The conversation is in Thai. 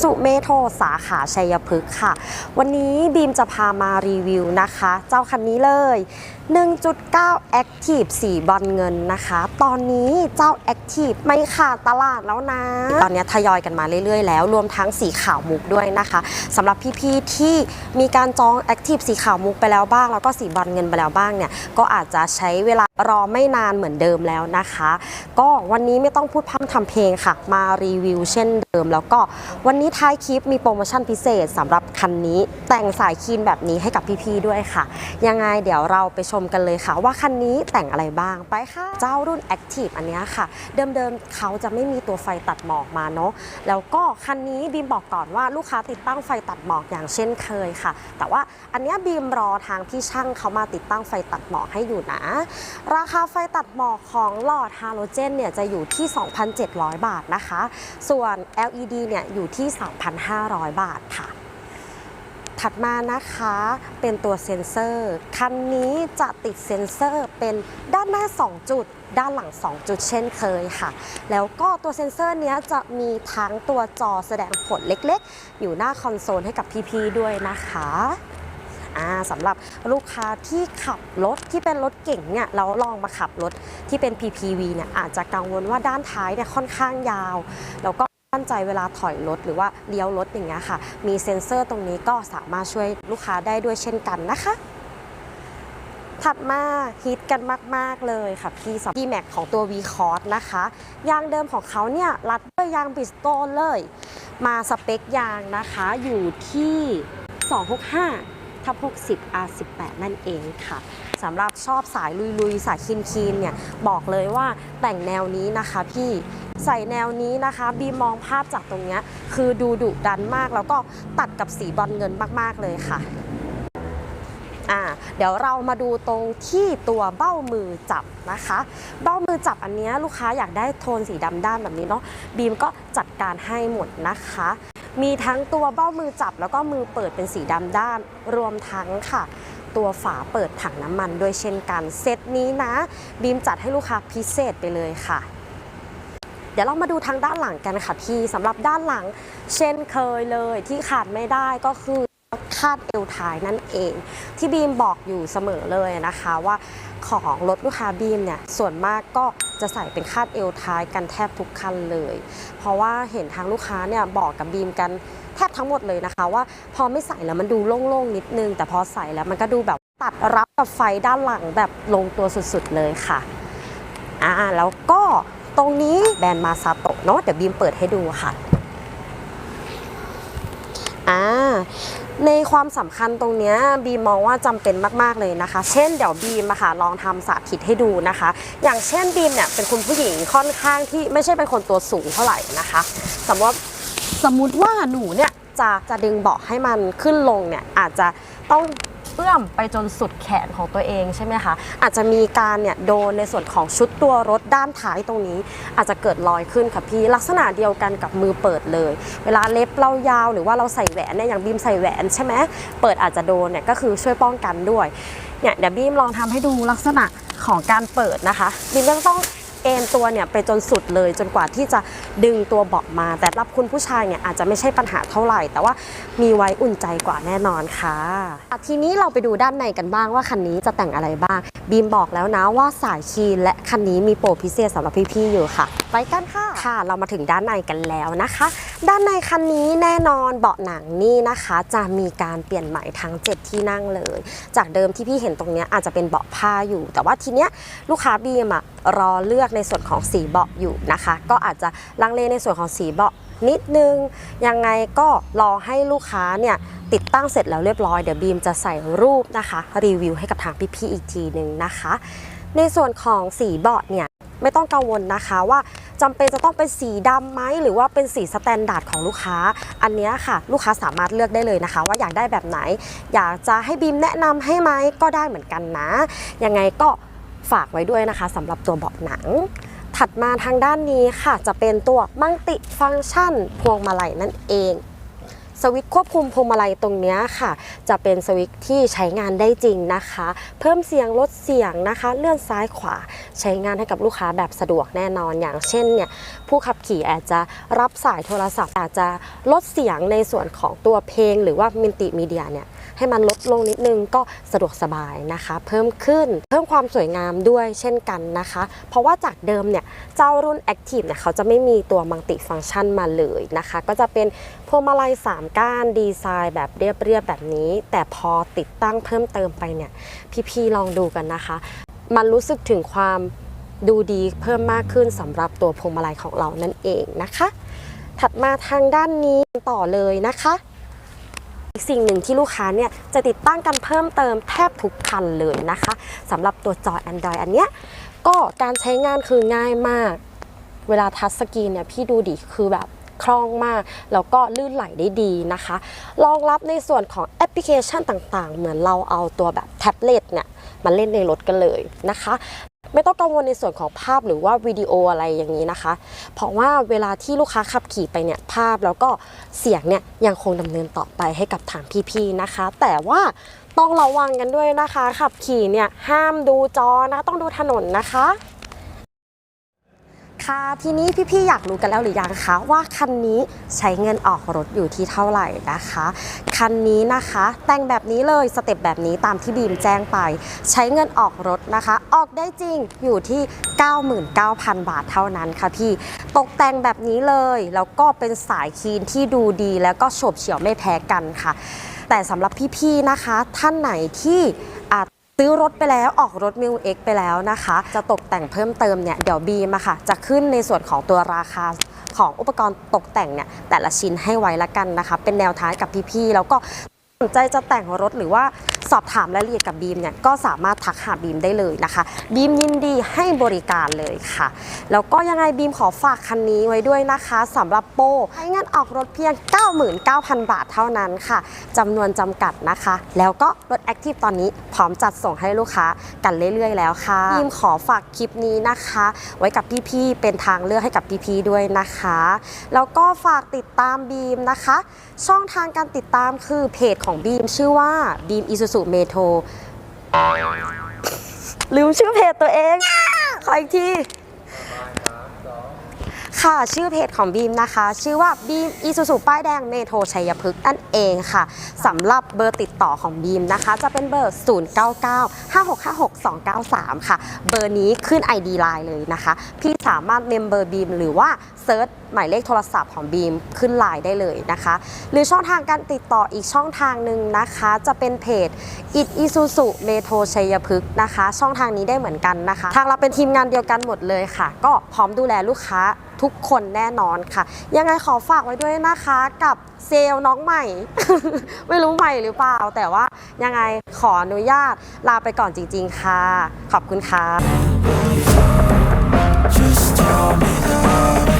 Isuzu m e t r o สาขาชัยพฤกษ์ค่ะ วันนี้บีมจะพามารีวิวนะคะ เจ้าคันนี้เลย 1.9 Active สีบอลเงินนะคะ ตอนนี้เจ้า Active ไม่ขาดตลาดแล้วนะ ตอนนี้ทยอยกันมาเรื่อยๆ แล้ว รวมทั้งสีขาวมุกด้วยนะคะสำหรับพี่ๆ ที่มีการจอง Active สีขาวมุกไปแล้วบ้าง แล้วก็สีบอลเงินไปแล้วบ้างเนี่ย ก็อาจจะใช้เวลารอไม่นานเหมือนเดิมแล้วนะคะ ก็วันนี้ไม่ต้องพูดพร่ำทำเพลงค่ะ มารีวิวเช่นเดิม แล้วก็วันนี้ท้ายคลิปมีโปรโมชั่นพิเศษสำหรับคันนี้ แต่งสายคีนแบบนี้ให้กับพี่ๆด้วยค่ะ ยังไงเดี๋ยวเราไปชมกันเลยค่ะ ว่าคันนี้แต่งอะไรบ้างไปค่ะ เจ้ารุ่น Active อันนี้ค่ะ เดิมๆเขาจะไม่มีตัวไฟตัดหมอกมาเนาะแล้วก็คันนี้บีมบอกก่อนว่าลูกค้าติดตั้งไฟตัดหมอกอย่างเช่นเคยค่ะ แต่ว่าอันนี้บีมรอทางพี่ช่างเขามาติดตั้งไฟตัดหมอกให้อยู่นะ ราคาไฟตัดหมอกของหลอดฮาโลเจนเนี่ยจะอยู่ที่ 2,700 บาทนะคะ ส่วน LED เนี่ยอยู่ที่3,500 บาทค่ะ ถัดมานะคะเป็นตัวเซ็นเซอร์ คันนี้จะติดเซ็นเซอร์เป็นด้านหน้า 2 จุด ด้านหลัง 2 จุดเช่นเคยค่ะ แล้วก็ตัวเซ็นเซอร์เนี้ยจะมีทั้งตัวจอแสดงผลเล็กๆ อยู่หน้าคอนโซลให้กับพี่ๆด้วยนะคะอ่าสำหรับลูกค้าที่ขับรถที่เป็นรถเก่งเนี่ยเราลองมาขับรถที่เป็น PPV เนี่ยอาจจะกังวลว่าด้านท้ายเนี่ยค่อนข้างยาว แล้วก็ มั่นใจเวลาถอยรถหรือว่าเลี้ยวรถอย่างเงี้ยค่ะ มีเซ็นเซอร์ตรงนี้ก็สามารถช่วยลูกค้าได้ด้วยเช่นกันนะคะ ถัดมาฮิตกันมาก ๆ เลยค่ะพี่สำหรับ D-Max ของตัว V c o r s นะคะ ยางเดิมของเขาเนี่ยรัดด้วยยางบิสโตนเลย มาสเปคยางนะคะอยู่ที่ 265ทับ60 R18 นั่นเองค่ะสำหรับชอบสายลุยๆ สายคีนคีนๆเนี่ยบอกเลยว่าแต่งแนวนี้นะคะพี่ ใส่แนวนี้นะคะบีมองภาพจากตรงเนี้ยคือดูดุดันมาก แล้วก็ตัดกับสีบอลเงินมาก ๆ เลยค่ะอ่าเดี๋ยวเรามาดูตรงที่ตัวเบ้ามือจับนะคะ เบ้ามือจับอันนี้ลูกค้าอยากได้โทนสีดำด้านแบบนี้เนาะบีมก็จัดการให้หมดนะคะ มีทั้งตัวเบ้ามือจับแล้วก็มือเปิดเป็นสีดำด้าน รวมทั้งค่ะ ตัวฝาเปิดถังน้ำมันด้วยเช่นกันเซตนี้นะ บีมจัดให้ลูกค้าพิเศษไปเลยค่ะ ดี๋ยวเรามาดูทางด้านหลังกันค่ะพี่สำหรับด้านหลัง เช่นเคยเลยที่ขาดไม่ได้ก็คือคาดเอวท้ายนั่นเอง ที่บีมบอกอยู่เสมอเลยนะคะว่าของรถลูกค้าบีมเนี่ยส่วนมากก็จะใส่เป็นคาดเอวท้ายกันแทบทุกคันเลย เพราะว่าเห็นทางลูกค้าเนี่ยบอกกับบีมกันแทบทั้งหมดเลยนะคะว่าพอไม่ใส่แล้วมันดูโล่งๆนิดนึง แต่พอใส่แล้วมันก็ดูแบบตัดรับกับไฟด้านหลังแบบลงตัวสุดๆเลยค่ะอ่าแล้วก็ ตรงนี้แบรนด์มาซาโตะเนาะเดี๋ยวบีมเปิดให้ดูค่ะอ่าในความสำคัญตรงเนี้ยบีมมองว่าจำเป็นมาก ๆ เลยนะคะ เช่นเดี๋ยวบีมอะค่ะลองทำสาธิตให้ดูนะคะ อย่างเช่นบีมเนี่ยเป็นคุณผู้หญิงค่อนข้างที่ไม่ใช่เป็นคนตัวสูงเท่าไหร่นะคะ สมมติสมมติว่าหนูเนี่ยจะจะดึงเบาะให้มันขึ้นลงเนี่ยอาจจะต้อง เอื้อมไปจนสุดแขนของตัวเองใช่ไหมคะ อาจจะมีการเนี่ยโดนในส่วนของชุดตัวรถด้านท้ายตรงนี้ อาจจะเกิดรอยขึ้นค่ะพี่ลักษณะเดียวกันกับมือเปิดเลย เวลาเล็บเรายาวหรือว่าเราใส่แหวนเนี่ยอย่างบีมใส่แหวนใช่ไหมเปิดอาจจะโดนเนี่ยก็คือช่วยป้องกันด้วยเนี่ยเดี๋ยวบีมลองทำให้ดูลักษณะของการเปิดนะคะบีมก็ต้อง เอ็นตัวเนี่ยไปจนสุดเลย จนกว่าที่จะดึงตัวเบาะมา แต่รับคุณผู้ชายเนี่ยอาจจะไม่ใช่ปัญหาเท่าไหร่ แต่ว่ามีไว้อุ่นใจกว่าแน่นอนค่ะอะทีนี้เราไปดูด้านในกันบ้างว่าคันนี้จะแต่งอะไรบ้าง บีมบอกแล้วนะว่าสายคีนและคันนี้มีโปรพิเศษสำหรับพี่ๆอยู่ค่ะ ไปกันค่ะค่ะ เรามาถึงด้านในกันแล้วนะคะ ด้านในคันนี้แน่นอนเบาะหนังนี่นะคะ จะมีการเปลี่ยนใหม่ทั้ง 7 ที่นั่งเลย จากเดิมที่พี่เห็นตรงเนี้ยอาจจะเป็นเบาะผ้าอยู่ แต่ว่าทีเนี้ยลูกค้าบีมอะรอเลือกในส่วนของสีเบาะอยู่นะคะ ก็อาจจะลังเลในส่วนของสีเบาะนิดนึง ยังไงก็รอให้ลูกค้าเนี่ยติดตั้งเสร็จแล้วเรียบร้อย เดี๋ยวบีมจะใส่รูปนะคะ รีวิวให้กับทางพี่ๆอีกทีหนึ่งนะคะ ในส่วนของสีเบาะเนี่ยไม่ต้องกังวลนะคะว่าจำเป็นจะต้องเป็นสีดำไหมหรือว่าเป็นสีสแตนดาร์ดของลูกค้า อันนี้ค่ะ ลูกค้าสามารถเลือกได้เลยนะคะ ว่าอยากได้แบบไหน อยากจะให้บีมแนะนำให้ไหมก็ได้เหมือนกันนะ ยังไงก็ ฝากไว้ด้วยนะคะสำหรับตัวเบาะหนัง ถัดมาทางด้านนี้ค่ะ จะเป็นตัวมัลติฟังก์ชัน พวงมาลัยนั่นเองสวิตช์ควบคุมพวงมาลัยตรงนี้ค่ะ จะเป็นสวิตช์ที่ใช้งานได้จริงนะคะ เพิ่มเสียงลดเสียงนะคะ เลื่อนซ้ายขวา ใช้งานให้กับลูกค้าแบบสะดวกแน่นอน อย่างเช่นเนี่ยผู้ขับขี่อาจจะรับสายโทรศัพท์ อาจจะลดเสียงในส่วนของตัวเพลง หรือว่ามินติมีเดียเนี่ย ให้มันลดลงนิดนึงก็สะดวกสบายนะคะ เพิ่มขึ้นเพิ่มความสวยงามด้วยเช่นกันนะคะ เพราะว่าจากเดิมเนี่ยเจ้ารุ่น Active เนี่ยเขาจะไม่มีตัวมัลติฟังก์ชันมาเลยนะคะ ก็จะเป็นพวงมาลัย3ก้านดีไซน์แบบเรียบๆแบบนี้ แต่พอติดตั้งเพิ่มเติมไปเนี่ยพี่ๆลองดูกันนะคะ มันรู้สึกถึงความดูดีเพิ่มมากขึ้นสำหรับตัวพวงมาลัยของเรานั่นเองนะคะ ถัดมาทางด้านนี้ต่อเลยนะคะ อีกสิ่งหนึ่งที่ลูกค้าเนี่ยจะติดตั้งกันเพิ่มเติมแทบทุกคันเลยนะคะสำหรับตัวจอ Android อันเนี้ยก็การใช้งานคือง่ายมาก เวลาทัชสกรีนเนี่ยพี่ดูดิคือแบบคล่องมาก แล้วก็ลื่นไหลได้ดีนะคะรองรับในส่วนของแอปพลิเคชันต่างๆ เหมือนเราเอาตัวแบบแท็บเล็ตเนี่ยมาเล่นในรถกันเลยนะคะ ไม่ต้องกังวลในส่วนของภาพหรือว่าวิดีโออะไรอย่างนี้นะคะ เพราะว่าเวลาที่ลูกค้าขับขี่ไปเนี่ยภาพแล้วก็เสียงเนี่ยยังคงดำเนินต่อไปให้กับทางพี่ๆนะคะ แต่ว่าต้องระวังกันด้วยนะคะ ขับขี่เนี่ยห้ามดูจอนะต้องดูถนนนะคะ ค่ะทีนี้พี่ๆอยากรู้กันแล้วหรือยังคะว่าคันนี้ใช้เงินออกรถอยู่ที่เท่าไหร่นะคะ คันนี้นะคะแต่งแบบนี้เลยสเต็ปแบบนี้ตามที่บีมแจ้งไป ใช้เงินออกรถนะคะ ออกได้จริงอยู่ที่ 99,000 บาทเท่านั้นค่ะพี่ตกแต่งแบบนี้เลยแล้วก็เป็นสายคีนที่ดูดีแล้วก็โฉบเฉี่ยวไม่แพ้กันค่ะ แต่สำหรับพี่ๆนะคะ ท่านไหนที่ ซื้อรถไปแล้วออกรถมิวเอ็กไปแล้วนะคะ จะตกแต่งเพิ่มเติมเนี่ยเดี๋ยวบีมาค่ะ จะขึ้นในส่วนของตัวราคาของอุปกรณ์ตกแต่งเนี่ยแต่ละชิ้นให้ไว้ละกันนะคะ เป็นแนวทางกับพี่ๆแล้วก็ สนใจจะแต่งรถหรือว่าสอบถามรายละเอียดกับบีมเนี่ยก็สามารถทักหาบีมได้เลยนะคะบีมยินดีให้บริการเลยค่ะ แล้วก็ยังไงบีมขอฝากคันนี้ไว้ด้วยนะคะสำหรับโปรให้เงินออกรถเพียง 99,000 บาทเท่านั้นค่ะจำนวนจำกัดนะคะ แล้วก็รถแอคทีฟตอนนี้พร้อมจัดส่งให้ลูกค้ากันเรื่อยๆ แล้วค่ะบีมขอฝากคลิปนี้นะคะ ไว้กับพี่ๆเป็นทางเลือกให้กับพี่ๆด้วยนะคะแล้วก็ฝากติดตามบีมนะคะ ช่องทางการติดตามคือเพจของบีมชื่อว่าบีมอิซูซูเมโทลืมชื่อเพจตัวเอง ขออีกที ค่ะ ชื่อเพจของบีมนะคะ ชื่อว่าบีมอีซูซูป้ายแดงเมโทรชัยพฤกษ์นั่นเองค่ะสำหรับเบอร์ติดต่อของบีมนะคะ จะเป็นเบอร์ 0995656293 ค่ะ เบอร์นี้ขึ้น ID Line เลยนะคะ พี่สามารถเมมเบอร์บีมหรือว่าเซิร์ชหมายเลขโทรศัพท์ของบีมขึ้นไลน์ได้เลยนะคะ หรือช่องทางการติดต่ออีกช่องทางหนึ่งนะคะ จะเป็นเพจอิดอีซูซูเมโทรชัยพฤกษ์นะคะ ช่องทางนี้ได้เหมือนกันนะคะ ทางเราเป็นทีมงานเดียวกันหมดเลยค่ะ ก็พร้อมดูแลลูกค้า ทุกคนแน่นอนค่ะ ยังไงขอฝากไว้ด้วยนะคะกับเซลน้องใหม่ ไม่รู้ใหม่หรือเปล่า แต่ว่ายังไงขออนุญาตลาไปก่อนจริง ๆ ค่ะ ขอบคุณค่ะ Just tell me